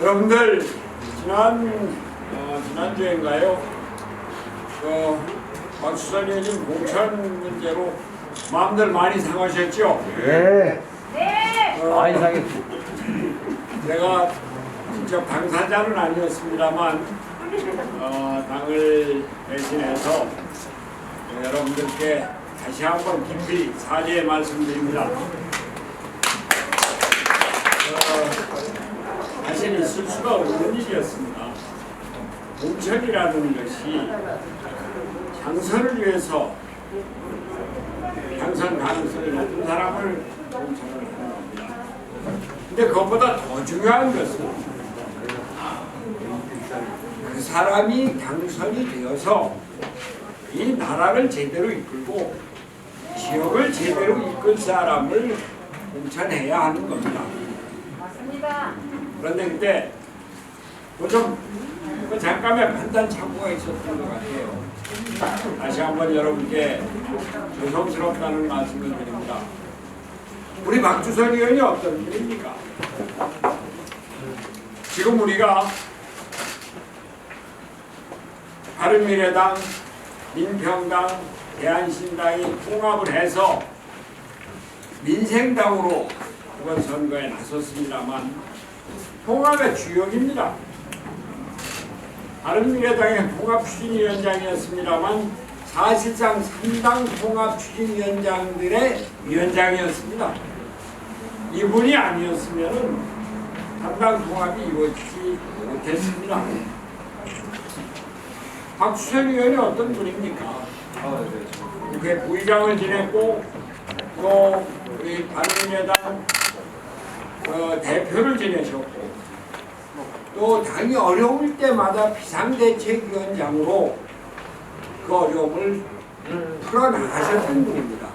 여러분들 지난 어, 지난주인가요? 그 박수선 의원님 공천 문제로 마음들 많이 상하셨죠? 네. 네. 어, 많이 상했지. 제가 직접 당사자는 아니었습니다만 어, 당을 대신해서 여러분들께 다시 한번 깊이 사죄의 말씀드립니다. 어, 다시는 있을 수가 없는 일이었습니다. 공천이라는 것이 당선을 위해서 당선 가능성이 높은 사람을 공천을 하는 겁니다. 근데 그것보다 더 중요한 것은 그 사람이 당선이 되어서 이 나라를 제대로 이끌고 지역을 제대로 이끌 사람을 공천해야 하는 겁니다. 맞습니다. 그런데 그때 뭐좀 그 잠깐의 판단 착오가 있었던 것 같아요. 다시 한번 여러분께 죄송스럽다는 말씀을 드립니다. 우리 박주선 의원이 어떤 분입니까? 지금 우리가 바른미래당, 민평당, 대한신당이 통합을 해서 민생당으로 이번 선거에 나섰습니다만 통합의 주역입니다. 바른미래당의 통합추진위원장이었습니다만 사실상 3당 통합추진위원장들의 위원장이었습니다. 이분이 아니었으면 3당 통합이 이루어지지 못했습니다. 박수현 의원이 어떤 분입니까? 국회 부의장을 지냈고 또 우리 바른미래당 어, 대표를 지내셨고 또 당이 어려울 때마다 비상대책위원장으로 그 어려움을 풀어나가셨던 분입니다.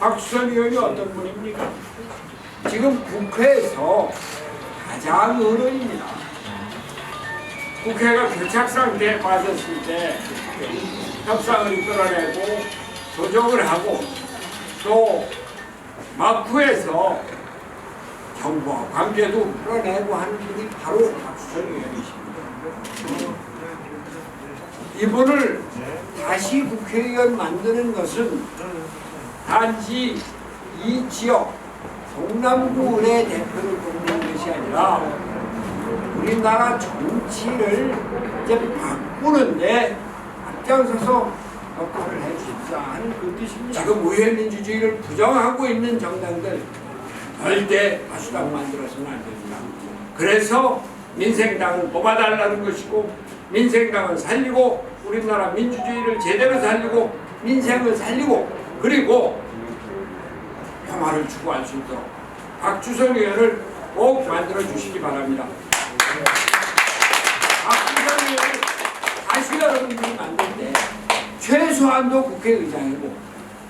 박수선 의원이 어떤 분입니까? 지금 국회에서 가장 어른입니다. 국회가 교착 상태에 빠졌을 때 협상을 이끌어내고 조정을 하고 또 막후에서 정부와 관계도 풀어내고 하는 분이 바로 박수선 의원이십니다. 이분을 다시 국회의원 만드는 것은 단지 이 지역 동남구 의회 대표를 뽑는 것이 아니라 우리나라 정치를 이제 바꾸는데 앞장서서 역할을 해주십사 하는 그 뜻입니다. 지금 의회 민주주의를 부정하고 있는 정당들 절대 다수당 만들어서는 안 됩니다. 그래서 민생당을 뽑아달라는 것이고 민생당을 살리고 우리나라 민주주의를 제대로 살리고 민생을 살리고 그리고 평화를 추구할 수 있도록 박주선 의원을 꼭 만들어 주시기 바랍니다. 박주선 의원을 다시 때 최소한도 국회의장이고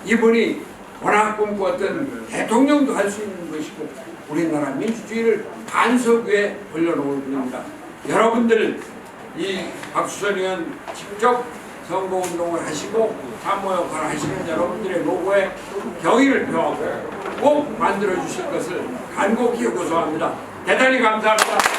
이분이 워낙 꿈꾸었던 대통령도 할 수 있는 것이고 우리나라 민주주의를 반석 위에 올려놓을 분입니다. 여러분들 이 박수선 의원 직접 선거운동을 하시고 참모 역할을 하시는 여러분들의 노고에 경의를 표하고 꼭 만들어 주실 것을 간곡히 요구소합니다. 대단히 감사합니다.